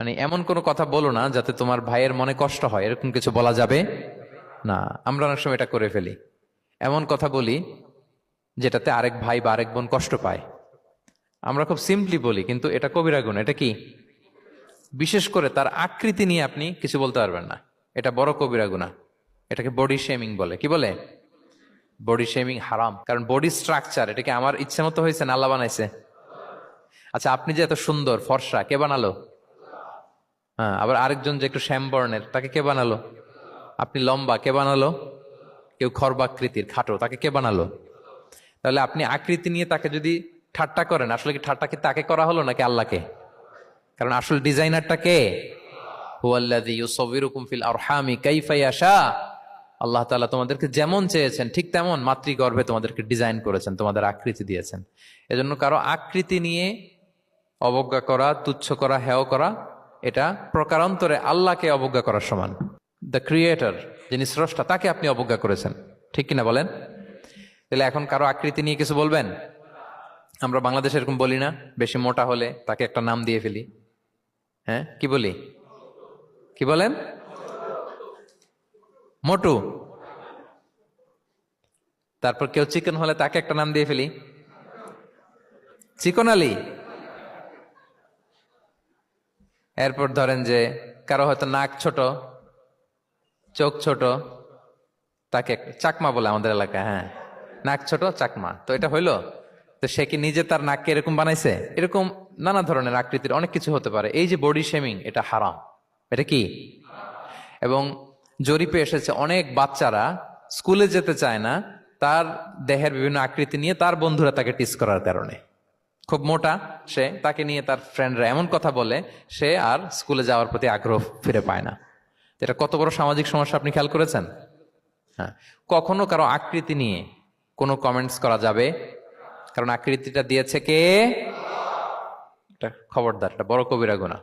মানে এমন কোনো কথা বলো না যাতে তোমার ভাইয়ের মনে কষ্ট হয়। এরকম কিছু বলা যাবে? না, আমরা অনেক সময় এটা করে ফেলি। এমন কথা বলি যেটাতে আরেক ভাই বা আরেক বোন কষ্ট পায়। আমরা খুব সিম্পলি বলি, কিন্তু এটা কবিরা গুণ। এটা কি? বিশেষ করে তার আকৃতি নিয়ে আপনি কিছু বলতে পারবেন না। এটা বড় কবিরা গুণা। এটাকে বডি শেমিং বলে। কি বলে? বডি শেমিং হারাম। কারণ বডি স্ট্রাকচার এটাকে আমার ইচ্ছে মতো হয়েছে না আল্লাহ বানাইছে? আচ্ছা আপনি যে এত সুন্দর, ফর্সা, কে বানালো? হ্যাঁ আবার আরেকজন যে একটু শ্যাম বর্ণের তাকে কে বানালো? আপনি লম্বা, কে বানালো? কেউ খর্বাকৃতির, খাটো, তাকে কে বানালো? তাহলে আপনি আকৃতি নিয়ে তাকে যদি ঠাট্টা করেন, আসলে কি ঠাট্টা কি তাকে করা হলো নাকি আল্লাহকে? কারণ আসল ডিজাইনারটা কে? আল্লাহ তাআলা তোমাদেরকে যেমন চেয়েছেন, ঠিক তেমন মাতৃগর্ভে তোমাদেরকে ডিজাইন করেছেন, তোমাদের আকৃতি দিয়েছেন। এজন্য কারও আকৃতি নিয়ে অবজ্ঞা করা, তুচ্ছ করা, হেয় করা এটা প্রকারান্তরে আল্লাহকে অবজ্ঞা করার সমান। দ্য ক্রিয়েটর যিনি স্রষ্টা, তাকে আপনি অবজ্ঞা করেছেন। ঠিক কিনা বলেন? তাহলে এখন কারও আকৃতি নিয়ে কিছু বলবেন? আমরা বাংলাদেশে এরকম বলি না, বেশি মোটা হলে তাকে একটা নাম দিয়ে ফেলি। হ্যাঁ কি বলি? কি বলেন? মোটু। তারপর কেউ চিকেন হলে তাকে একটা নাম দিয়ে ফেলি। চিকন আলী। এরপর ধরেন যে কারও হয়তো নাক ছোট, চোখ ছোট, তাকে চাকমা বলে আমাদের এলাকায় হ্যাঁ। নাক ছোট, চাকমা। তো এটা হইল? তো সে কি নিজে তার নাককে এরকম বানাইছে? এরকম নানা ধরনের আকৃতির অনেক কিছু হতে পারে। এই যে বডি শেমিং এটা হারাম। এটা কি? এবং জরিপে এসেছে অনেক বাচ্চারা স্কুলে যেতে চায় না, তার দেহের বিভিন্ন আকৃতি নিয়ে তার বন্ধুরা তাকে টিস করার কারণে। খুব মোটা সে, তাকে নিয়ে তার ফ্রেন্ডরা এমন কথা বলে, সে আর স্কুলে যাওয়ার প্রতি আগ্রহ ফিরে পায় না। এটা কত বড় সামাজিক সমস্যা আপনি খেয়াল করেছেন? হ্যাঁ। কখনো কারও আকৃতি নিয়ে কোনো কমেন্টস করা যাবে? কারণ আকৃতিটা দিয়েছে কে? খবরদার, এটা বড় কবিরা গুণা